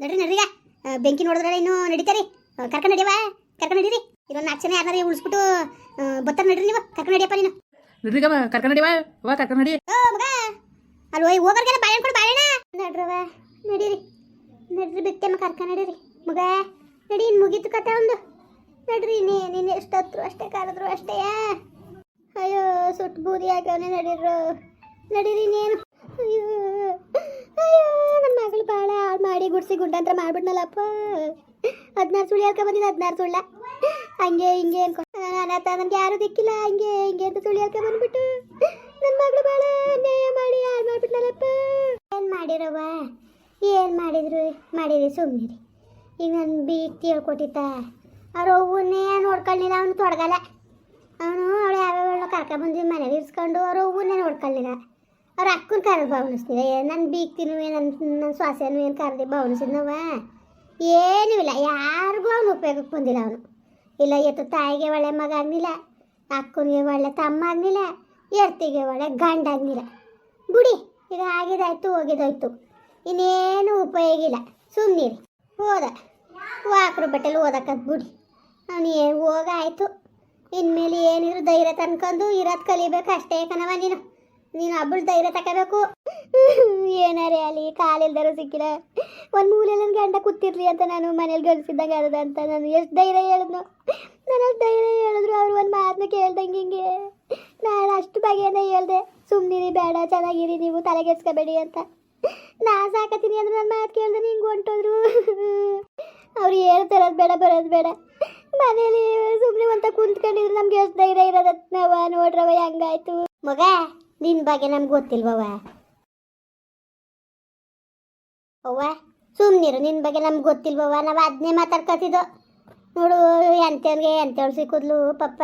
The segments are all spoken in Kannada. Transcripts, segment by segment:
ನಡ್ರಿ ನಡ್ರಿಗ ಬೆಂಕಿ ನೋಡಿದ್ರೆ ಇನ್ನು ನಡೀತಾರಿ. ಕರ್ಕೊಂಡು ನಡಿಯವ ಕರ್ಕೊಂಡು ನಡೀರಿ. ಇದೊಂದು ನಾಲ್ಕು ಜನ ಯಾರು ಉಳಿಸ್ಬಿಟ್ಟು ಬತ್ತಾರ ನಡ್ರಿ ನೀವು. ಕರ್ಕೊಂಡು ನಡಿಯಪ್ಪ ನೀನು. ನಡ್ರಿಗ ಕರ್ಕೊಂಡು ನಡಿವ ವಾ ಕರ್ಕೊಂಡು ನಡಿ. ಓ ಮಗ. ಅಲ್ಲಿ ಹೋಗಿ ಹೋಗೋರ್ಗೆಲ್ಲ ಕೊಡು ಬಾಳೆಣ್ಣ ನಡ್ರವ ನಡೀರಿ. ನಡ್ರಿ ಬಿತ್ತಮ್ಮ ಕರ್ಕೊಂಡು ನಡೀರಿ. ಮಗ ನಡಿ ಇನ್ನು ಮುಗೀತು ಕತೆ ಒಂದು. ನಡ್ರಿ ನೀ ನೀನು ಎಷ್ಟು ಹತ್ರು ಅಷ್ಟೇ ಕಾಲದ್ರು ಅಷ್ಟೇ. ಅಯ್ಯೋ ಸುಟ್ಟು ಬೂದಿ ಹಾಕವನೆ ನಡೀರು ನಡೀರಿ ನೀನು ಅಯ್ಯೋ ಅಯ್ಯೋ ನನ್ನ ಮಗಳು ಭಾಳ ಹಾಳು ಮಾಡಿ ಗುಡ್ಸಿ ಗುಡ್ಡಂತ್ರ ಮಾಡ್ಬಿಟ್ನಲ್ಲಪ್ಪ. ಹದಿನಾರು ಸುಳ್ಳು ಹೇಳ್ಕೊ ಬಂದಿದ್ದು, ಹದಿನಾರು ಸುಳ್ಳ. ಹಂಗೆ, ಹಿಂಗೆ ಅನ್ಕೊ ಹತ್ರ ನನಗೆ ಯಾರು ದಿಕ್ಕಿಲ್ಲ, ಹಂಗೆ, ಹಿಂಗೆ ಅಂತ ಸುಳ್ಳು ಹೇಳ್ಕೊ ಬಂದ್ಬಿಟ್ಟು. ನನ್ನ ಮಗಳು ಭಾಳ ಅನ್ಯಾಯ ಮಾಡಿ ಯಾರು ಮಾಡ್ಬಿಟ್ನಲ್ಲಪ್ಪ. ಏನು ಮಾಡಿರವ ಏನು ಮಾಡಿದ್ರು? ಮಾಡಿದ್ರಿ ಸುಮ್ಮನಿರಿ ಈಗ ನನ್ನ ಬೀಕ್ತಿ ಹೇಳ್ಕೊಟ್ಟಿತ್ತ ಅವ್ರ ಅವ್ವನ್ನೇ ನೋಡ್ಕೊಳ್ಳಿಲ್ಲ, ಅವನು ತೊಡಗಲ್ಲ. ಅವನು ಅವಳು ಯಾವ್ಯಾವ ಕರ್ಕೊಂಡ್ಬಂದು ಮನೇಲಿ ಇರಿಸ್ಕೊಂಡು ಅವ್ರ ಹೂವನ್ನೇ ನೋಡ್ಕೊಳ್ಳಿಲ್ಲ. ಅವ್ರ ಅಕ್ಕನ ಕರೆದು ಭಾವನಿಸ್ತೀವಿ ನನ್ನ ಬೀಗ್ತಿನೂ ನನ್ನ ನನ್ನ ಶ್ವಾಸನೂ ಏನು ಕರೆದು ಭಾವನಿಸಿದ್ನವ ಏನೂ ಇಲ್ಲ. ಯಾರಿಗೂ ಅವನು ಉಪಯೋಗಕ್ಕೆ ಬಂದಿಲ್ಲ ಅವನು. ಇಲ್ಲ, ಎತ್ತು ತಾಯಿಗೆ ಒಳ್ಳೆ ಮಗ ಆಗಲಿಲ್ಲ, ಅಕ್ಕನಿಗೆ ಒಳ್ಳೆ ತಮ್ಮ ಆಗಲಿಲ್ಲ, ಎರ್ತಿಗೆ ಒಳ್ಳೆ ಗಂಡ ಆಗಲಿಲ್ಲ. ಬಿಡಿ, ಈಗ ಆಗಿದಾಯ್ತು, ಹೋಗಿದಾಯ್ತು. ಇನ್ನೇನು ಉಪಯೋಗ ಇಲ್ಲ. ಸುಮ್ಮನಿರಿ ಹೋದ. ವಾಕ್ರ ಬಟ್ಟೆಲಿ ಓದಕ್ಕಂತ ಬಿಡಿ. ಅವನು ಹೋಗಾಯ್ತು. ಇನ್ಮೇಲೆ ಏನಿದ್ರು ಧೈರ್ಯ ತನ್ಕೊಂಡು ಇರೋದು ಕಲಿಬೇಕು ಅಷ್ಟೇ ಕಣವ ನೀನು. ನೀನು ಹಬ್ಬಳ ಧೈರ್ಯ ತಗೋಬೇಕು ಏನಾರೇ ಅಲ್ಲಿ ಕಾಲಿಲ್ದಾರು ಸಿಕ್ಕಿಲ್ಲ. ಒಂದು ಮೂಲೆಯಲ್ಲಿ ಗಂಡ ಕೂತಿರ್ಲಿ ಅಂತ ನಾನು ಮನೇಲಿ ಗಳಿಸಿದ್ದಂಗೆ ಆದದ ಅಂತ ನಾನು ಎಷ್ಟು ಧೈರ್ಯ ಹೇಳಿದ್ನು. ನಾನು ಧೈರ್ಯ ಹೇಳಿದ್ರು ಅವ್ರು ಒಂದು ಮಾತನ್ನ ಕೇಳ್ದಂಗೆ ಹಿಂಗೆ. ನಾನು ಅಷ್ಟು ಬಗೆಯಿಂದ ಹೇಳ್ದೆ ಸುಮ್ಮನಿರಿ ಬೇಡ, ಚೆನ್ನಾಗಿರಿ, ನೀವು ತಲೆಗೆಡ್ಸ್ಕೋಬೇಡಿ ಅಂತ. ನಾ ಸಾಕತೀನಿ ಅಂದ್ರೆ ನನ್ನ ಮಾತು ಕೇಳ್ದೆ ಹಿಂಗೆ ಹೊಂಟೋದ್ರು. ಅವ್ರು ಹೇಳ್ತಾರದು ಬೇಡ, ಬರೋದು ಬೇಡ. ಮನೇಲಿ ಸುಮ್ಮನೆ ಅಂತ ಕುಂತ್ಕೊಂಡಿದ್ರು ನಮ್ಗೆ ಎಷ್ಟು ಧೈರ್ಯ ಇರೋದತ್ ನಾವ ನೋಡ್ರವ ಹೆಂಗಾಯ್ತು? ಮಗ ನಿನ್ನ ಬಗ್ಗೆ ನಮ್ಗೆ ಗೊತ್ತಿಲ್ವವ ಅವ್ವ ಸುಮ್ನಿರು ನಿನ್ನ ಬಗ್ಗೆ ನಮ್ಗೆ ಗೊತ್ತಿಲ್ವವ ನಾವು ಅದನ್ನೇ ಮಾತಾಡ್ಕೊತಿದ್ದೋ ನೋಡು ಎಂತವ್ರಿಗೆ ಎಂತವ್ರು ಸಿಕ್ಕಿದ್ಲು, ಪಪ್ಪ.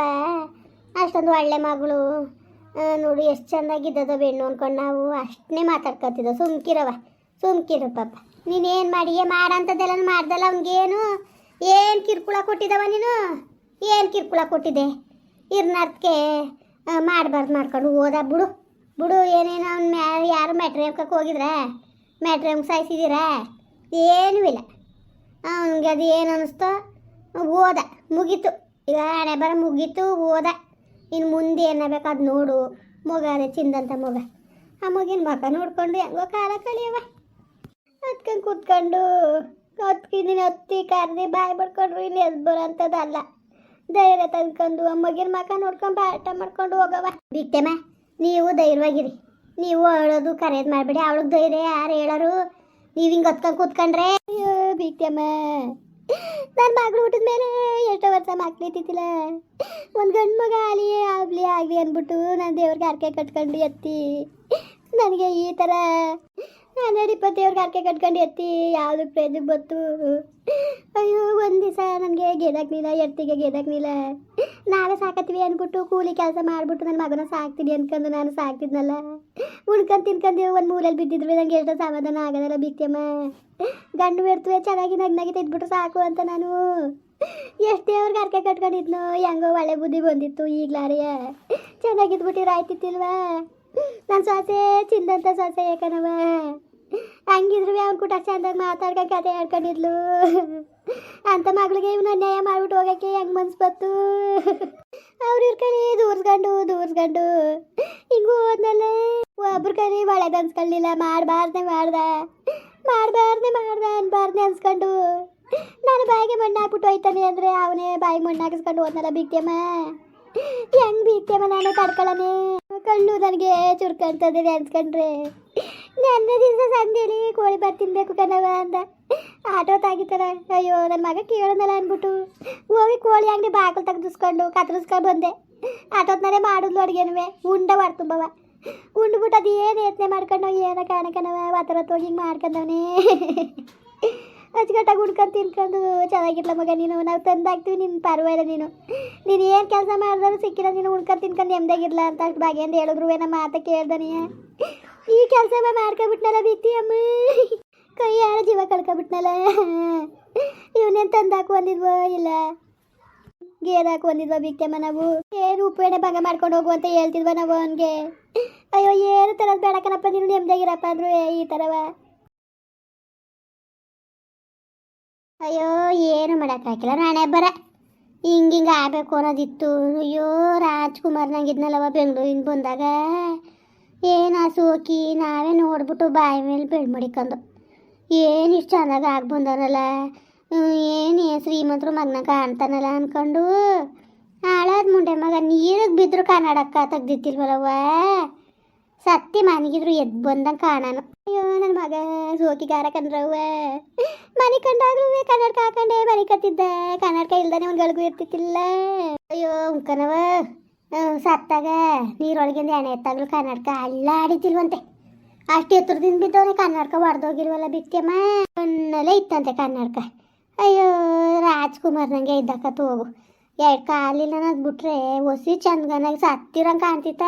ಅಷ್ಟೊಂದು ಒಳ್ಳೆ ಮಗಳು. ನೋಡು, ಎಷ್ಟು ಚೆಂದಾಗಿದ್ದದ ಬೆಣ್ಣು ಅನ್ಕೊಂಡು ನಾವು ಅಷ್ಟನ್ನೇ ಮಾತಾಡ್ಕೊತಿದ್ದ ಸುಮ್ಕಿರವ ಸುಮ್ಕಿರು ಪಾಪ ನೀನೇನು ಮಾಡಿ ಮಾಡಂಥದ್ದೆಲ್ಲ ಮಾಡ್ದಲ್ಲ ಅವ್ನಿಗೇನು? ಏನು ಕಿರ್ಕುಳ ಕೊಟ್ಟಿದ್ದವ ನೀನು? ಏನು ಕಿರ್ಕುಳ ಕೊಟ್ಟಿದ್ದೆ? ಇರ್ನಾರ್ದಕ್ಕೆ ಮಾಡಬಾರ್ದು ಮಾಡ್ಕೊಂಡು ಹೋದ ಬಿಡು. ಬಿಡು, ಏನೇನು ಅವ್ನ ಮ್ಯಾ ಯಾರು ಮ್ಯಾಟ್ರಿಯಮ್ಕಕ್ಕೆ ಹೋಗಿದ್ರೆ ಹೋಗಿದ್ರ ಮ್ಯಾಟ್ರಿ ಹಂಗೆ ಸಾಯಿಸಿದ್ದೀರಾ ಏನೂ ಇಲ್ಲ. ಅವನಿಗೆ ಅದು ಏನು ಅನ್ನಿಸ್ತೋ ಓದ, ಮುಗೀತು. ಈಗ ಹಣೆ ಬರ ಮುಗೀತು, ಓದ. ಇನ್ನು ಮುಂದೆ ಏನಾಗಬೇಕು ಅದು ನೋಡು. ಮಗ ಅದೇ ಚಿಂದಂತ ಮಗ. ಆ ಮಗಿನ ಮಗ ನೋಡ್ಕೊಂಡು ಹೆಂಗೋ ಕಾಲ ಕಳಿಯವ. ಹತ್ಕೊಂಡು ಕೂತ್ಕೊಂಡು ಹತ್ಕಿದ್ದೀನಿ ಹತ್ತಿ ಕರ್ದಿ ಬಾಯಿ ಬಡ್ಕೊಂಡ್ರು, ಇಲ್ಲಿ ಎದ್ದು ಬರೋಂಥದ್ದಲ್ಲ. ಧೈರ್ಯ ತಂದ್ಕೊಂಡು ಆ ಮಗಿನ ಮಗ ನೋಡ್ಕೊಂಡು ಬಾಟ ಮಾಡ್ಕೊಂಡು ಹೋಗವ ಬಿಟ್ಟೆಮ್ಮ? ನೀವು ಧೈರ್ಯವಾಗಿರಿ. ನೀವು ಹೇಳೋದು ಕರೆಯೋದು ಮಾಡಬೇಡಿ. ಅವಳಿಗೆ ಧೈರ್ಯ ಯಾರು ಹೇಳರು? ನೀವು ಹಿಂಗೆ ಹೊತ್ಕೊಂಡು ಕೂತ್ಕೊಂಡ್ರೆ? ಅಯ್ಯೋ ಬಿಟ್ಟೆಮ್ಮ ನನ್ನ ಮಗಳು ಹುಟ್ಟಿದ ಮೇಲೆ ಎಷ್ಟೋ ವರ್ಷ ಮಕ್ಳು ಒಂದ್ ಗಂಡು ಮಗ ಆಲಿ ಆಗ್ಲಿ, ಆಗಲಿ ಅಂದ್ಬಿಟ್ಟು ನಾನು ದೇವ್ರಿಗೆ ಹರಕೆ ಕಟ್ಕೊಂಡು ಎತ್ತಿ. ನನಗೆ ಈ ಥರ ಹನ್ನೆರಡು ಇಪ್ಪತ್ತು ದೇವ್ರಿಗೆ ಹರಕೆ ಕಟ್ಕೊಂಡು ಎತ್ತಿ ಯಾವುದಕ್ಕೆ ಪ್ರಯೋಜನಕ್ಕೆ ಬತ್ತು ಅಯ್ಯೋ, ಒಂದು ದಿವಸ ನನಗೆ ಗೆದಕ್ನಿಲ್ಲ ಎತ್ತಿಗೆ ಗೆದಕ್ನಿಲ್ಲ ನಾವೇ ಸಾಕತ್ತೀವಿ ಅಂದ್ಬಿಟ್ಟು ಕೂಲಿ ಕೆಲಸ ಮಾಡಿಬಿಟ್ಟು ನನ್ನ ಮಗನ ಸಾಕ್ತೀನಿ ಅನ್ಕೊಂಡು ನಾನು ಸಾಕ್ತಿದ್ನಲ್ಲ. ಉಳ್ಕೊಂಡು ತಿನ್ಕೊಂಡು ಒಂದು ಮೂರಲ್ಲಿ ಬಿದ್ದಿದ್ರು ನನಗೆ ಎಷ್ಟೋ ಸಮಾಧಾನ ಆಗೋದಲ್ಲ ಬಿತ್ತಮ್ಮ ಗಂಡು ಬಿಡ್ತುವೆ, ಚೆನ್ನಾಗಿ ನಗ್ನಾಗಿ ತೆಗ್ದ್ಬಿಟ್ಟು ಸಾಕು ಅಂತ ನಾನು. ಎಷ್ಟು ಅವ್ರಿಗೆ ಅರ್ಕೆ ಕಟ್ಕೊಂಡಿದ್ನು, ಹೆಂಗೋ ಒಳ್ಳೆ ಬುದ್ಧಿ ಬಂದಿತ್ತು ಈಗ್ಲಾರಿಯ ಚೆನ್ನಾಗಿದ್ಬಿಟ್ಟಿರ ಆಯ್ತಿತ್ತಿಲ್ವಾ? ನನ್ನ ಸೊಸೆ, ಚಿಂದಂತ ಸೊಸೆ ಯಾಕನವ ಹಂಗಿದ್ರು ಅವ್ನ ಕೂಟ ಚಂದಾಗಿ ಮಾತಾಡ್ಕ ಕತೆ ಹೇಳ್ಕೊಂಡಿದ್ಲು ಅಂತ ಮಗಳಿಗೆ ಇವನು ಅನ್ಯಾಯ ಮಾಡ್ಬಿಟ್ಟು ಹೋಗಕ್ಕೆ ಹೆಂಗ್ ಮನ್ಸು ಬತ್ತು ಅವ್ರ ಇರ್ಕಲಿ ದೂರ್ಸ್ಕೊಂಡು ದೂರ್ಸ್ಕೊಂಡು ಹಿಂಗೂ ಹೋದ್ಮೇಲೆ ಒಬ್ರು ಕಲಿ ಒಳ್ಳೇದು ಅನ್ಸ್ಕೊಳ್ಳಿಲ್ಲ ಮಾಡಬಾರ್ದೆ ಮಾಡ್ದ. ಮಾಡಬಾರ್ದೆ ಮಾಡ್ದ ಅನ್ಬಾರ್ದೆ ಅನ್ಸ್ಕೊಂಡು. ನಾನು ಬಾಯಿಗೆ ಮಣ್ಣು ಹಾಕ್ಬಿಟ್ಟು ಹೋಯ್ತಾನೆ ಅಂದ್ರೆ ಅವನೇ ಬಾಯಿಗೆ ಮಣ್ಣು ಹಾಕಿಸ್ಕೊಂಡು ಹೋದ್ನಲ್ಲ ಬಿಟ್ಟೆಮ್ಮ ಹೆಂಗ್ ಬಿಟ್ಟೆಮ್ಮ ನಾನು ತಡ್ಕೊಳ್ಳನೆ ಕಳ್ಳು ನನಗೆ ಚುರ್ಕಂತದೆ ಅನ್ಕೊಂಡ್ರೆ ನನ್ನ ದಿವಸ ಸಂಜೆಲಿ ಕೋಳಿ ಬಾತ್ ತಿನ್ಬೇಕು ಕಣವ ಅಂದ. ಆಟೋ ತಾಗಿತಾರ ಅಯ್ಯೋ ನನ್ನ ಮಗ ಕೇಳೋದಲ್ಲ ಅಂದ್ಬಿಟ್ಟು ಹೋಗಿ ಕೋಳಿ ಅಂಗಡಿ ಬಾಗಿಲು ತೆಗೆದಿಸ್ಕೊಂಡು ಕತ್ತರಿಸ್ಕೊಂಡು ಬಂದೆ. ಆಟೋದ್ನಾರೆ ಮಾಡಿದ್ಲು ಅಡುಗೆನುವೆ ಉಂಡ ತುಂಬವ ಉಂಡ್ಬಿಟ್ಟು ಅದು ಏನು ಯತ್ನೆ ಮಾಡ್ಕೊಂಡು ಏನೋ ಕಾಣಕನವ ವಾತರ ಹೋಗಿ ಹಿಂಗೆ ಮಾಡ್ಕೊಂಡವನೇ. ಅಚ್ಚುಕಟ್ಟಾಗಿ ಉಣ್ಕೊಂಡು ತಿನ್ಕೊಂಡು, ಚೆನ್ನಾಗಿರ್ಲ ಮಗ ನೀನು. ನಾವು ತಂದಾಗ್ತೀವಿ ನಿನ್ನ ಪರವಾಗಿಲ್ಲ ನೀನು. ನೀನು ಏನು ಕೆಲಸ ಮಾಡಿದ್ರು ಸಿಕ್ಕಿಲ್ಲ, ನೀನು ಉಣ್ಕೊಂಡು ತಿನ್ಕೊಂಡು ನೆಮ್ಮದಾಗಿರ್ಲ ಅಂತ ಅಷ್ಟು ಬಗೆಯಿಂದ ಹೇಳಿದ್ರು. ನಮ್ಮ ಮಾತ ಕೇಳ್ದನಿಯ ಈ ಕೆಲಸ ಮಾಡ್ಕೊಬಿಟ್ನಲ್ಲ ಬಿತ್ತಿ ಅಮ್ಮ. ಕೈ ಯಾರ ಜೀವ ಕಳ್ಕೊಬಿಟ್ನಲ್ಲ. ಇವನೇನು ತಂದಾಕು ಅಂದಿದ್ವೋ ಇಲ್ಲ. ಗೇದಾಕು ಅಂದಿದ್ವ ಬಿಕ್ತಮ್ಮ ನಾವು. ಏನು ಉಪ್ಪೇಣೆ ಭಂಗ ಮಾಡ್ಕೊಂಡು ಹೋಗು ಅಂತ ಹೇಳ್ತಿದ್ವ ನಾವು ಅವನಿಗೆ. ಅಯ್ಯೋ, ಏನು ತರದ್ ಬೇಡ ಕಣಪ್ಪ, ನೀನು ನೆಮ್ಮದಿಯಾಗಿರಪ್ಪ ಅಂದ್ರು. ಈ ಥರವ ಅಯ್ಯೋ, ಏನು ಮಾಡೋಕ್ಕಾಗಿಲ್ಲ ನಾಳೆ ಬರ. ಹಿಂಗೆ ಹಿಂಗೆ ಆಗಬೇಕು ಅನ್ನೋದಿತ್ತು. ಅಯ್ಯೋ, ರಾಜ್ಕುಮಾರ್ ನಂಗಿದ್ನಲ್ಲವ ಬೆಂಗಳೂರಿಂದ ಬಂದಾಗ. ಏನು ಆ ಸೋಕಿ ನಾವೇ ನೋಡ್ಬಿಟ್ಟು ಬಾಯಿ ಮೇಲೆ ಬೆಳ್ ಮಡಿಕೊಂಡು ಏನು ಇಷ್ಟು ಚೆನ್ನಾಗಿ ಆಗಿ ಬಂದವರಲ್ಲ ಏನು ಶ್ರೀಮಂತರು ಮಗ್ನ ಕಾಣ್ತಾನಲ್ಲ ಅನ್ಕೊಂಡು. ಹಾಳಾದ ಮುಂಡೆ ಮಗ, ನೀರಿಗೆ ಬಿದ್ದರು ಕನ್ನಡಕ್ಕ ತೆಗ್ದಿತ್ತಿಲ್ವಲ್ಲವ ಸತ್ತಿ ಮನೆಗಿದ್ರು ಎದ್ದು ಬಂದಂಗೆ ಕಾಣನು. ಅಯ್ಯೋ ನನ್ನ ಮಗ ಸೋಕಿಗಾರ ಕಂದ್ರವ್ವ ಮನೆ ಕಂಡಾಗ್ಲೂ ಕನ್ನಡಕ ಹಾಕೊಂಡೆ ಮನೆ ಕತ್ತಿದ್ದ ಕನ್ನಡಕ ಇಲ್ದಾನೆ ಒಂದು ಗಳಿಗೂ ಇರ್ತಿತ್ತಿಲ್ಲ. ಅಯ್ಯೋ ಉಂಕನವ ಸತ್ತಾಗ ನೀರೊಳಗಿಂದ ಎಣೆ ಎತ್ತಾಗ್ಲೂ ಕನ್ನಡಕ ಅಲ್ಲಾಡಿತಿಲ್ವಂತೆ ಅಷ್ಟು ಎತ್ತರದಿಂದ ಬಿದ್ದವನೆ ಕನ್ನಡಕ ಹೊಡೆದೋಗಿಲ್ವಲ್ಲ ಬಿತ್ತಮ್ಮ ಕಣ್ಣಲ್ಲೇ ಇತ್ತಂತೆ ಕನ್ನಡಕ. ಅಯ್ಯೋ ರಾಜ್ಕುಮಾರ್ ನಂಗೆ ಇದ್ದಕ್ಕ ಹೋಗು ಎರಡು ಕಾಲಿಲ್ಲ ಅನ್ನೋದು ಬಿಟ್ರೆ ಹೊಸಿ ಚಂದ್ಗನಾಗ ಸತ್ತಿರಂಗೆ ಕಾಣ್ತಿತ್ತ?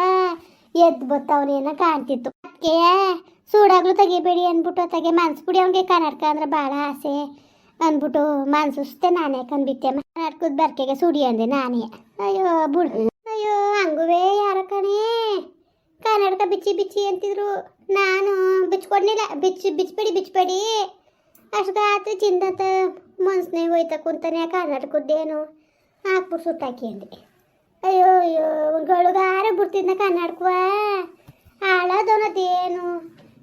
ಎದ್ದು ಬತ್ತವನೇನ ಕಾಣ್ತಿತ್ತು. ಅದಕ್ಕೆ ಸೂಡಾಗ್ಲೂ ತೆಗಿಬೇಡಿ ಅಂದ್ಬಿಟ್ಟು ತೆಗೆ. ಮನ್ಸ್ಬಿಡಿ ಅವ್ನಿಗೆ ಕನ್ನಡಕ ಅಂದ್ರೆ ಭಾಳ ಆಸೆ ಅಂದ್ಬಿಟ್ಟು ಮನ್ಸುಸ್ತೆ ನಾನೇ ಕಂದ್ಬಿಟ್ಟೆ ಕನ್ನಡಕದ ಬರ್ಕೆಗೆ ಸುಡಿ ಅಂದೆ ನಾನೇ. ಅಯ್ಯೋ, ಬುಡು. ಅಯ್ಯೋ, ಹಂಗುವೇ ಯಾರ ಕಣೇ. ಕನ್ನಡಕ ಬಿಚ್ಚಿ ಬಿಚ್ಚಿ ಅಂತಿದ್ರು. ನಾನು ಬಿಚ್ಕೊಂಡಿಲ್ಲ ಬಿಚ್ಚಿ, ಬಿಚ್ಬೇಡಿ ಬಿಚ್ಬೇಡಿ. ಅಷ್ಟೊತ್ತಾತು ಚಿಂದಂತ ಮನ್ಸ್ನೇ ಹೋಯ್ತಾ ಕುಂತಾನೆ ಕನ್ನಡಕದ್ದೇನು. ಹಾಕ್ಬಿಟ್ಟು ಸುಟ್ಟಾಕಿ ಅಂದೆ. ಅಯ್ಯೋ ಅಯ್ಯೋ ಗಳುಗಾರ ಬಿಡ್ತಿದ್ನ ಕನ್ನಡಕವ. ಹಾಳಾದವನದೇನು?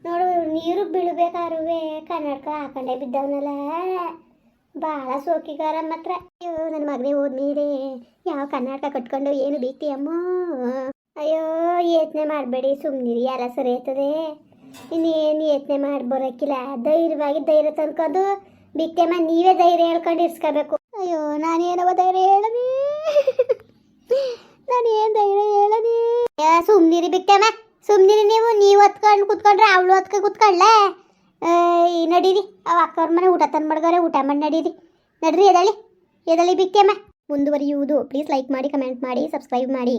ನೋಡು, ನೀರು ಬೀಳ್ಬೇಕಾರುವೆ ಕನ್ನಡಕ ಹಾಕೊಂಡೆ ಬಿದ್ದವನಲ್ಲ. ಭಾಳ ಸೋಕಿಗಾರ ಮಾತ್ರ ಅಯ್ಯೋ ನನ್ನ ಮಗನೇ ಹೋದ್ಮೇಲೆ ಯಾವ ಕನ್ನಡಕ ಕಟ್ಕೊಂಡು ಏನು ಬೀತಿ ಅಮ್ಮ. ಅಯ್ಯೋ ಯೋಚನೆ ಮಾಡಬೇಡಿ ಸುಮ್ಮನಿರಿ ಎಲ್ಲ ಸರಿ ಆಯ್ತದೆ. ಇನ್ನೇನು ಯೋಚನೆ ಮಾಡಿ ಬರೋಕ್ಕಿಲ್ಲ ಧೈರ್ಯವಾಗಿ ಧೈರ್ಯ ತಂದ್ಕೊಂಡು ಬಿಟ್ಟೆಮ್ಮ, ನೀವೇ ಧೈರ್ಯ ಹೇಳ್ಕೊಂಡು ಇರ್ಸ್ಕೋಬೇಕು. ಅಯ್ಯೋ, ನಾನೇನವ ಧೈರ್ಯ ಹೇಳನಿ ನಾನೇನು ಧೈರ್ಯ ಹೇಳನಿ ಸುಮ್ಮನಿರಿ ಬಿಟ್ಟೆಮ್ಮ. ಸುಮ್ಮನಿರಿ ನೀವು ನೀವು ಹೊತ್ಕೊಂಡು ಕುತ್ಕೊಂಡ್ರೆ ಅವಳು ಹೊತ್ಕ ಕುತ್ಕೊಳ್ಳೆ. ಈ ನಡೀರಿ, ಅವ ಅಕ್ಕವ್ರ ಮನೆ ಊಟ ತಂದು ಮಡ್ಗಾರೆ ಊಟ ಮಾಡಿ ನಡೀರಿ. ನಡ್ರಿ ಎದಳಿ ಎದಳಿ ಬಿಕ್ಕೆಮ್ಮ ಮುಂದುವರಿಯುವುದು. ಪ್ಲೀಸ್ ಲೈಕ್ ಮಾಡಿ ಕಮೆಂಟ್ ಮಾಡಿ ಸಬ್ಸ್ಕ್ರೈಬ್ ಮಾಡಿ.